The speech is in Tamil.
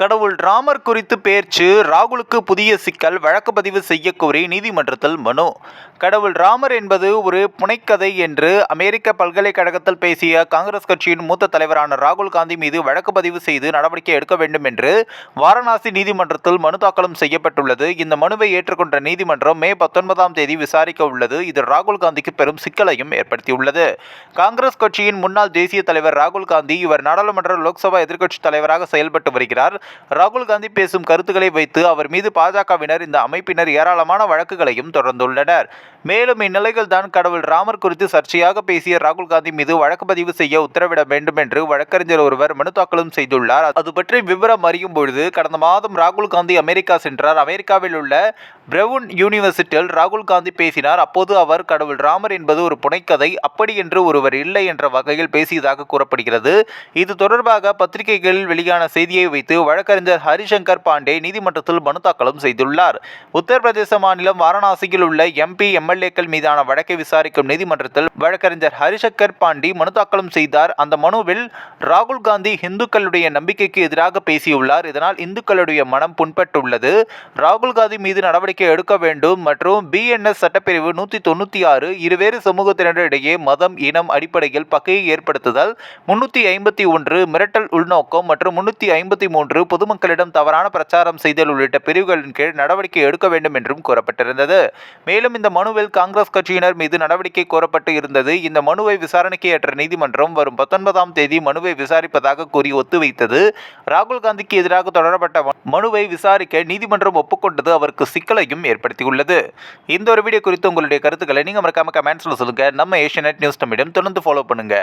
கடவுள் ராமர் குறித்து பேச்சு ராகுலுக்கு புதிய சிக்கல் வழக்கு பதிவு செய்ய கோரி நீதிமன்றத்தில் மனு. கடவுள் ராமர் என்பது ஒரு புனைக்கதை என்று அமெரிக்க பல்கலைக்கழகத்தில் பேசிய காங்கிரஸ் கட்சியின் மூத்த தலைவரான ராகுல் காந்தி மீது வழக்கு பதிவு செய்து நடவடிக்கை எடுக்க வேண்டும் என்று வாரணாசி நீதிமன்றத்தில் மனு தாக்கலும் செய்யப்பட்டுள்ளது. இந்த மனுவை ஏற்றுக்கொண்ட நீதிமன்றம் மே பத்தொன்பதாம் தேதி விசாரிக்க உள்ளது. இது ராகுல் காந்திக்கு பெரும் சிக்கலையும் ஏற்படுத்தியுள்ளது. காங்கிரஸ் கட்சியின் முன்னாள் தேசிய தலைவர் ராகுல் காந்தி இவர் நாடாளுமன்ற லோக்சபா எதிர்க்கட்சி தலைவராக செயல்பட்டு வருகிறார். ராகுல் காந்தி பேசும் கருத்துக்களை வைத்து அவர் மீது பாஜகவினர் இந்த அமைப்பினர் ஏராளமான வழக்குகளையும் தொடர்ந்துள்ளனர். மேலும் இந்நிலையில் தான் கடவுள் ராமர் குறித்து சர்ச்சையாக பேசிய ராகுல் காந்தி மீது வழக்கு பதிவு செய்ய உத்தரவிட வேண்டும் என்று வழக்கறிஞர் ஒருவர் மனு தாக்கலும் செய்துள்ளார். அது பற்றி விவரம் அறியும் பொழுது கடந்த மாதம் ராகுல் காந்தி அமெரிக்கா சென்றார். அமெரிக்காவில் உள்ள பிரவுன் யூனிவர்சிட்டியில் ராகுல் காந்தி பேசினார். அப்போது அவர் கடவுள் ராமர் என்பது ஒரு புனைக்கதை அப்படி என்று ஒருவர் இல்லை என்ற வகையில் பேசியதாக கூறப்படுகிறது. இது தொடர்பாக பத்திரிகைகளில் வெளியான செய்தியை வைத்து வழக்கறிஞர் ஹரிசங்கர் பாண்டே நீதிமன்றத்தில் மனு தாக்கலும் செய்துள்ளார். உத்தரப்பிரதேச மாநிலம் வாரணாசியில் உள்ள எம்பி எம்எல்ஏக்கள் மீதான வழக்கை விசாரிக்கும் நீதிமன்றத்தில் வழக்கறிஞர் ஹரிசங்கர் பாண்டி மனு தாக்கலும் செய்தார். அந்த மனுவில் ராகுல் காந்தி இந்துக்களுடைய நம்பிக்கைக்கு எதிராக பேசியுள்ளார். இதனால் இந்துக்களுடைய மனம் புண்பட்டுள்ளது. ராகுல் காந்தி மீது நடவடிக்கை எடுக்க வேண்டும் மற்றும் பிஎன்எஸ் சட்டப்பிரிவு நூற்றி தொண்ணூற்றி ஆறு இருவேறு சமூகத்தினரிடையே மதம் இனம் அடிப்படையில் பகையை ஏற்படுத்துதல் முன்னூற்றி ஐம்பத்தி ஒன்று மிரட்டல் உள்நோக்கம் மற்றும் முன்னூற்றி ஐம்பத்தி மூன்று பொதுமக்களிடம் தவறான பிரச்சாரம் செய்தல் உள்ளிட்ட பிரிவுகளின் கீழ் நடவடிக்கை எடுக்க வேண்டும் என்றும் கூறப்பட்டிருந்தது. மேலும் இந்த மனுவில் காங்கிரஸ் கட்சியினர் மீது நடவடிக்கை கோரப்பட்டு இருந்தது. இந்த மனுவை விசாரணைக்கு ஏற்ற நீதிமன்றம் வரும் பத்தொன்பதாம் தேதி மனுவை விசாரிப்பதாக கூறி ஒத்துவைத்தது. ராகுல் காந்திக்கு எதிராக தொடரப்பட்ட மனுவை விசாரிக்க நீதிமன்றம் ஒப்புக்கொண்டது. அவருக்கு சிக்கலையும் ஏற்படுத்தியுள்ளது. இந்த ஒரு வீடியோ குறித்து உங்களுடைய கருத்துக்களை நீங்கள் மறக்காம கமெண்ட்ஸில் சொல்லுங்க. நம்ம ஏஷியநெட் நியூஸ் தமிழம் தொடர்ந்து ஃபாலோ பண்ணுங்க.